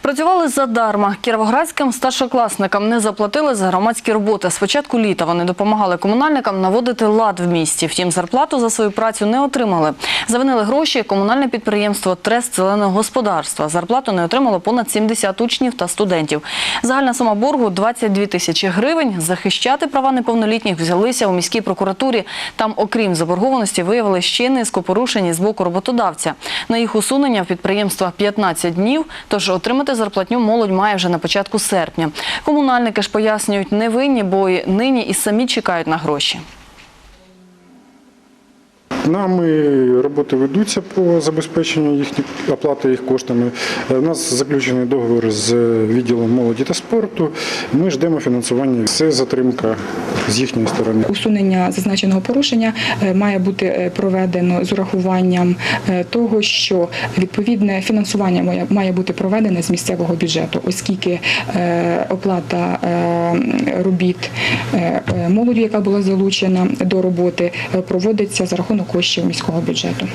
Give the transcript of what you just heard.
Працювали задарма. Кіровоградським старшокласникам не заплатили за громадські роботи. З початку літа вони допомагали комунальникам наводити лад в місті. Втім, зарплату за свою працю не отримали. Завинили гроші комунальне підприємство Трест зеленого господарства. Зарплату не отримало понад 70 учнів та студентів. Загальна сума боргу 22 тисячі гривень. Захищати права неповнолітніх взялися у міській прокуратурі. Там, окрім заборгованості, виявили ще низку порушень з боку роботодавця. На їх усунення в підприємства 15 днів, тож отримати зарплатню молодь має вже на початку серпня. Комунальники ж пояснюють, не винні, бо нині і самі чекають на гроші. Нами роботи ведуться по забезпеченню їхніх оплати їх коштами. Е, У нас заключений договір з відділом молоді та спорту. Ми ждемо фінансування. Це затримка з їхньої сторони. Усунення зазначеного порушення е, має бути е, проведено з урахуванням е, того, що відповідне фінансування має- бути проведене з місцевого бюджету, оскільки е, оплата е, робіт е, е, молоді, яка була залучена до роботи, е, проводиться за рахунок коштів міського бюджету.